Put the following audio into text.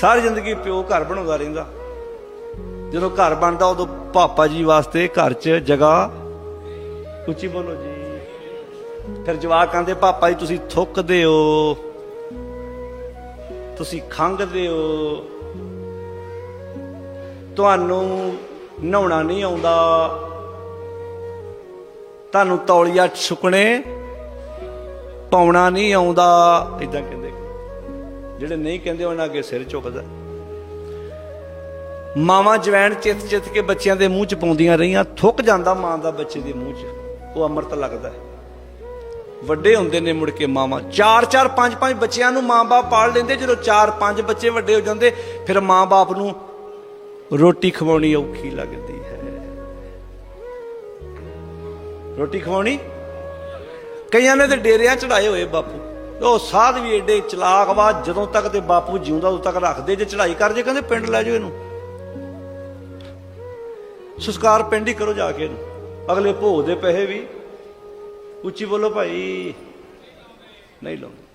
ਸਾਰੀ ਜ਼ਿੰਦਗੀ ਪਿਓ ਘਰ ਬਣਾਉਂਦਾ ਰਹਿੰਦਾ। ਜਦੋਂ ਘਰ ਬਣਦਾ, ਉਦੋਂ ਪਾਪਾ ਜੀ ਵਾਸਤੇ ਘਰ 'ਚ ਜਗ੍ਹਾ ਉੱਚੀ ਬੋਲੋ ਜੀ। ਫਿਰ ਜਵਾਕ ਕਹਿੰਦੇ ਪਾਪਾ ਜੀ, ਤੁਸੀਂ ਥੁੱਕਦੇ ਹੋ। ਤੁਸੀਂ ਖੰਗਦੇ ਹੋ। ਤੁਹਾਨੂੰ ਨਹਾਉਣਾ ਨਹੀਂ ਆਉਂਦਾ। ਤੁਹਾਨੂੰ ਤੌਲੀਆ ਸੁਕਣੇ ਪਾਉਣਾ ਨਹੀਂ ਆਉਂਦਾ। ਇਦਾਂ ਕਹਿੰਦੇ। ਜਿਹੜੇ ਨਹੀਂ ਕਹਿੰਦੇ ਉਹਨਾਂ ਅੱਗੇ ਸਿਰ ਝੁਕਦਾ। ਮਾਵਾਂ ਜਵੈਣ ਚਿੱਤ ਚਿੱਤ ਕੇ ਬੱਚਿਆਂ ਦੇ ਮੂੰਹ ਚ ਪਾਉਂਦੀਆਂ ਰਹੀਆਂ, ਥੁੱਕ ਜਾਂਦਾ ਮਾਂ ਦਾ ਬੱਚੇ ਦੇ ਮੂੰਹ ਚ, ਉਹ ਅੰਮ੍ਰਿਤ ਲੱਗਦਾ। ਵੱਡੇ ਹੁੰਦੇ ਨੇ ਮੁੜ ਕੇ ਮਾਵਾਂ, ਚਾਰ ਚਾਰ ਪੰਜ ਪੰਜ ਬੱਚਿਆਂ ਨੂੰ ਮਾਂ-ਬਾਪ ਪਾਲ ਲੈਂਦੇ, ਜਦੋਂ ਚਾਰ ਪੰਜ ਬੱਚੇ ਵੱਡੇ ਹੋ ਜਾਂਦੇ, ਫਿਰ ਮਾਂ-ਬਾਪ ਨੂੰ ਰੋਟੀ ਖਵਾਉਣੀ ਔਖੀ ਲੱਗਦੀ ਹੈ। ਰੋਟੀ ਖਵਾਉਣੀ? ਕਈਆਂ ਨੇ ਤੇ ਡੇਰਿਆਂ ਚੜਾਏ ਹੋਏ ਬਾਪੂ। ਉਹ ਸਾਧ ਵੀ ਏਡੇ ਚਲਾਕ ਵਾ, ਜਦੋਂ ਤੱਕ ਤੇ ਬਾਪੂ ਜਿਉਂਦਾ, ਉਦੋਂ ਤੱਕ ਰੱਖਦੇ, ਜੇ ਚੜਾਈ ਕਰ ਜੇ, ਕਹਿੰਦੇ ਪਿੰਡ ਲੈ ਜਾਓ ਇਹਨੂੰ। ਸੰਸਕਾਰ ਪਿੰਡ ਹੀ ਕਰੋ ਜਾ ਕੇ ਇਹਨੂੰ। ਅਗਲੇ ਭੋਗ ਦੇ ਪੈਸੇ ਵੀ ਉੱਚੀ ਬੋਲੋ ਭਾਈ, ਨਹੀਂ ਲਾਉਂਦੇ।